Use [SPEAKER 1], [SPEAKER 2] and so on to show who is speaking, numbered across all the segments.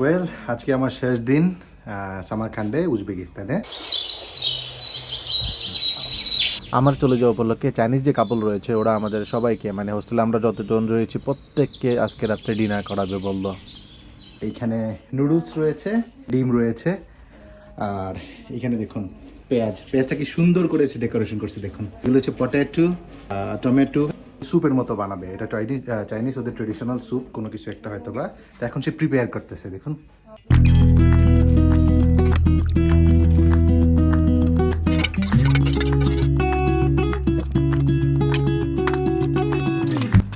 [SPEAKER 1] Well আজকে আমার শেষ দিন আহ, সামারকান্ডে উজবেকিস্তানে। আমার চলে যাওয়া উপলক্ষে চাইনিজ যে কাপল রয়েছে ওরা আমাদের সবাইকে মানে হোস্টেলে আমরা যতজন রয়েছি প্রত্যেককে আজকে রাত্রে ডিনার করাবে বলল। এইখানে নুডলস রয়েছে ডিম রয়েছে আর এখানে দেখুন পেঁয়াজ। পেঁয়াজটা কি সুন্দর করে ডেকোরেশন করছে দেখুন। এগুলো হচ্ছে পটেটো টমেটো স্যুপের মতো বানাবে। এটা চাইনিজ চাইনিজ ওদের ট্রেডিশনাল স্যুপ, কোনো কিছু একটা হয়তো বা তো এখন সে প্রিপেয়ার করতেছে, দেখুন।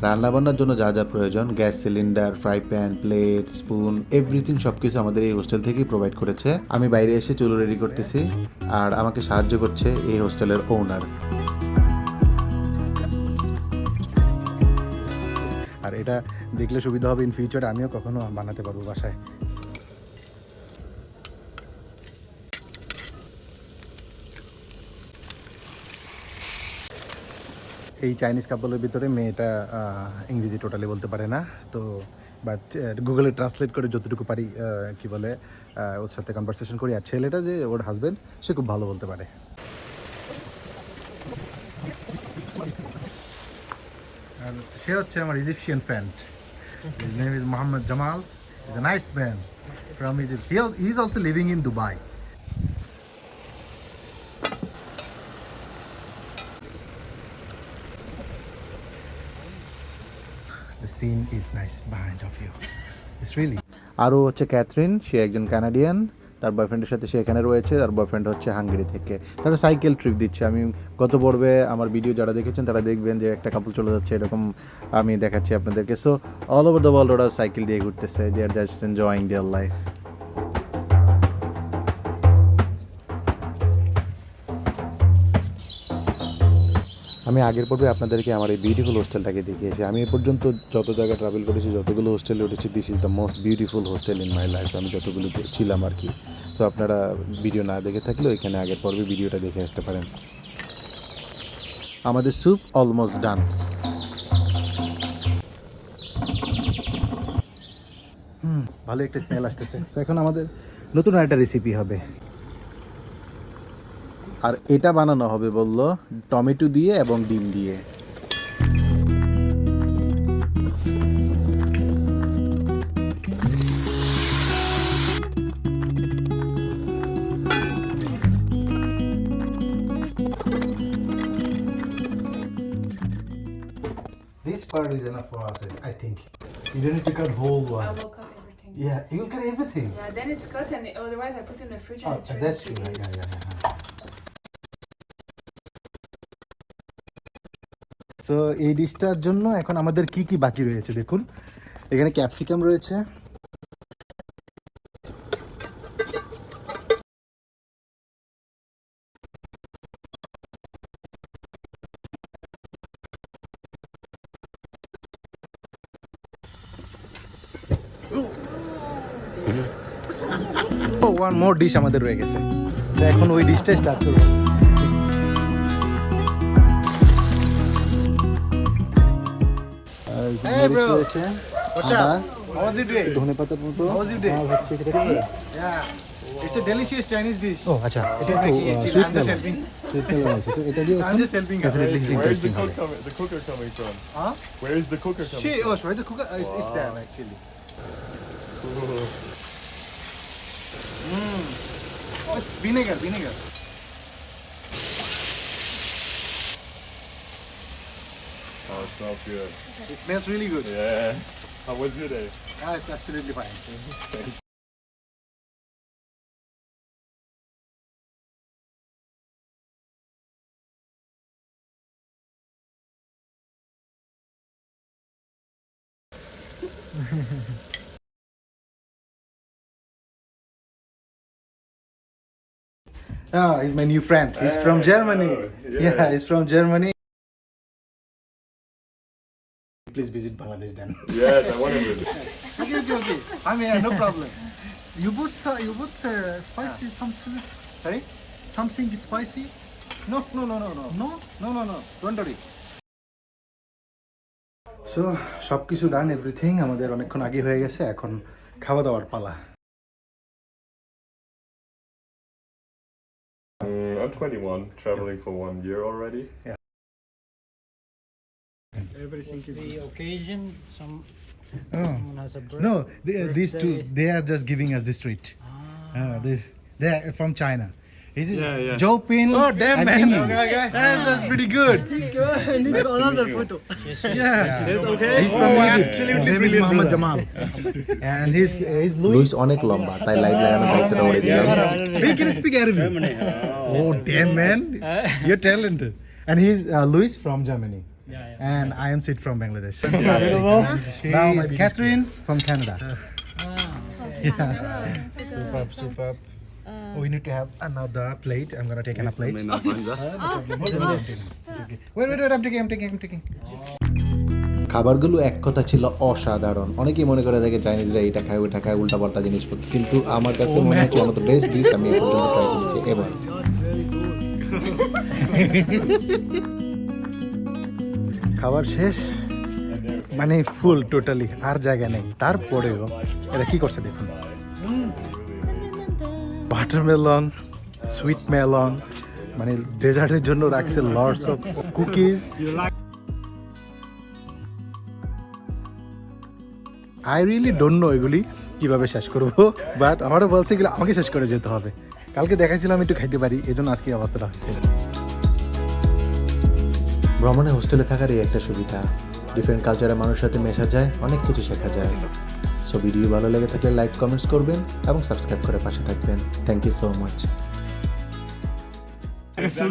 [SPEAKER 1] রান্নাবান্নার জন্য যা যা প্রয়োজন, gas cylinder, fry pan, plate, spoon everything সব কিছু আমাদের এই হোস্টেল থেকেই প্রোভাইড করেছে। আমি বাইরে এসে চুলো রেডি করতেছি, আর আমাকে সাহায্য করছে এই হোস্টেলের ওনার আর এটা দেখলে সুবিধা হবে ইন ফিউচার আমিও কখনো বানাতে পারব বাসায়। এই চাইনিজ কাপলের ভিতরে মেয়েটা ইংরেজি টোটালি বলতে পারে না, তো বাট গুগলে ট্রান্সলেট করে যতটুকু পারি কি বলে ওর সাথে কনভারসেশন করি। আর ছেলেটা যে, ওর হাজবেন্ড সে খুব ভালো বলতে পারে। আর সে হচ্ছে আমার Egyptian friend his name is Mohammed Jamal is a nice man from Egypt he is also living in Dubai The scene is nice behind of you. It's really. আরও হচ্ছে ক্যাথরিন সে একজন কানাডিয়ান তার বয়ফ্রেন্ডের সাথে সে এখানে রয়েছে, তার বয়ফ্রেন্ড হচ্ছে হাঙ্গেরি থেকে। তারা সাইকেল ট্রিপ দিচ্ছে। আমি গত পর্বে আমার ভিডিও যারা দেখেছেন, তারা দেখবেন যে একটা কাপড় চলে যাচ্ছে এরকম আমি দেখাচ্ছি আপনাদেরকে। So all over the world ওরা সাইকেল দিয়ে ঘুরতেছে। They are just enjoying their life আমি আগের পর্বে আপনাদেরকে আমার এই বিউটিফুল হোস্টেলটাকে দেখিয়েছি। আমি এ পর্যন্ত যত জায়গায় ট্রাভেল করেছি যতগুলো হোস্টেলে উঠেছি this is the most beautiful hostel in my life আমি যতগুলোতে ছিলাম আর কি। তো আপনারা ভিডিও না দেখে থাকলেও এখানে আগের পর্বে ভিডিওটা দেখে আসতে পারেন। আমাদের স্যুপ অলমোস্ট ডান হুম ভালো একটা স্মেল আসতেছে। তো এখন আমাদের নতুন একটা রেসিপি হবে। আর এটা বানানো হবে বলল টমেটো দিয়ে এবং ডিম দিয়ে This part is enough for us, I think. You don't need to cut whole
[SPEAKER 2] I will cut everything.
[SPEAKER 1] Yeah, you will cut everything.
[SPEAKER 2] Yeah, then it's cut, and otherwise I put it in the fridge and
[SPEAKER 1] Oh,
[SPEAKER 2] it's
[SPEAKER 1] that's
[SPEAKER 2] to
[SPEAKER 1] true. Yeah, yeah, yeah. তো এই ডিশটার জন্য এখন আমাদের কি কি বাকি রয়েছে দেখুন। এখানে ক্যাপসিকাম রয়েছে। ওয়ান মোর ডিশ আমাদের রয়ে গেছে। তো এখন ওই ডিশটাই স্টার্ট করব।
[SPEAKER 3] Hey, bro.
[SPEAKER 1] রয়েছে
[SPEAKER 3] What's
[SPEAKER 1] আদা,
[SPEAKER 3] up? How was your day?
[SPEAKER 1] ধনে পাতার মতো
[SPEAKER 3] How was your day?
[SPEAKER 1] আর হচ্ছে এটা কি?
[SPEAKER 3] Yeah. It's a delicious Chinese dish.
[SPEAKER 1] ও আচ্ছা এটা
[SPEAKER 3] She's
[SPEAKER 1] একটু
[SPEAKER 3] making it.
[SPEAKER 1] Sweet
[SPEAKER 3] I'm just helping.
[SPEAKER 1] Sweet আছে তো এটা দিয়ে
[SPEAKER 3] I'm just helping her.
[SPEAKER 1] Definitely
[SPEAKER 4] Where is
[SPEAKER 1] interesting
[SPEAKER 4] the
[SPEAKER 1] হবে।
[SPEAKER 4] cook coming? The cooker coming from?
[SPEAKER 3] Huh?
[SPEAKER 4] Where is the cooker coming
[SPEAKER 3] She,
[SPEAKER 4] from?
[SPEAKER 3] oh, sorry, the cooker, uh, it's, it's there actually. Mm. Oh, it's vinegar, vinegar.
[SPEAKER 4] It smells good.
[SPEAKER 3] It smells really good.
[SPEAKER 4] Yeah. How was your day?
[SPEAKER 3] Ah, it's absolutely fine.
[SPEAKER 1] Ah, he's my new friend. He's from Germany.
[SPEAKER 4] oh,
[SPEAKER 1] Yeah.
[SPEAKER 4] yeah.
[SPEAKER 1] he's from Germany. please visit Bangladesh then.
[SPEAKER 4] Yes, I want to visit.
[SPEAKER 3] okay, okay, okay. I mean, no problem. You put so, you put uh, spicy yeah. something? Sorry, something spicy? No, no, no, no, no, no, no, no, no. Don't worry.
[SPEAKER 1] So সব কিছু ডান everything আমাদের অনেকক্ষণ আগে হয়ে গেছে এখন খাওয়া দাওয়ার পালা
[SPEAKER 4] I'm 21, traveling for one year already. Yeah.
[SPEAKER 1] everything is
[SPEAKER 5] the occasion some
[SPEAKER 1] oh.
[SPEAKER 5] someone has a birth,
[SPEAKER 1] no they, these two they are just giving us the street ah. uh, this they are from china is it
[SPEAKER 4] yeah, yeah.
[SPEAKER 1] Joe Pin? Oh, damn, man. Okay, okay. Ah. That's, that's pretty good.
[SPEAKER 5] That's another photo. Yes, yes.
[SPEAKER 1] Yeah. yeah. Okay. He's from oh, Egypt. Absolutely Jamal. and he's, he's
[SPEAKER 6] Louis.
[SPEAKER 1] Louis
[SPEAKER 6] onek lomba. Tai like lai ana baita rawa
[SPEAKER 1] dila. We can speak Arabic. Oh, damn, man. You're talented. And he's uh, Louis from Germany.
[SPEAKER 5] Yeah, yeah.
[SPEAKER 1] And I am Sid from Bangladesh. now my Catherine from Canada. Superb, superb. Oh, we need to have another plate. I'm gonna take another plate. Uh. Wait, wait, wait. I'm taking, I'm taking, I'm taking.
[SPEAKER 6] খাবারগুলো এক কথা ছিল অসাধারণ অনেকেই মনে করে থাকে চাইনিজরা এটা খায় ওটা খায় উল্টা পাল্টা জিনিসপত্র কিন্তু আমার কাছে মনে হচ্ছে অন্য বেস্ট ডিশ আমি এ পর্যন্ত ট্রাই করেছি এবার
[SPEAKER 1] খাবার শেষ? মানে ফুল টোটালি, আর জায়গা নেই। তারপরেও এটা কি করছে দেখুন? বাটারমেলন সুইট মেলন মানে ডেজার্টের জন্য রাখছে lords of cookies I really don't know এগুলি কীভাবে শেষ করব বাট আমারও বলছে এগুলো আমাকে শেষ করে যেতে হবে। কালকে দেখাইছিলাম একটু খাইতে পারি এই জন্য আজকে অবস্থাটা হয়েছে।
[SPEAKER 6] ভ্রমণে হোস্টেলে থাকার এই একটা সুবিধা। ডিফারেন্ট কালচারের মানুষের সাথে মেশা যায়, অনেক কিছু শেখা যায়। সো ভিডিও ভালো লেগে থাকলে লাইক কমেন্টস করবেন এবং সাবস্ক্রাইব করে পাশে থাকবেন। Thank you so much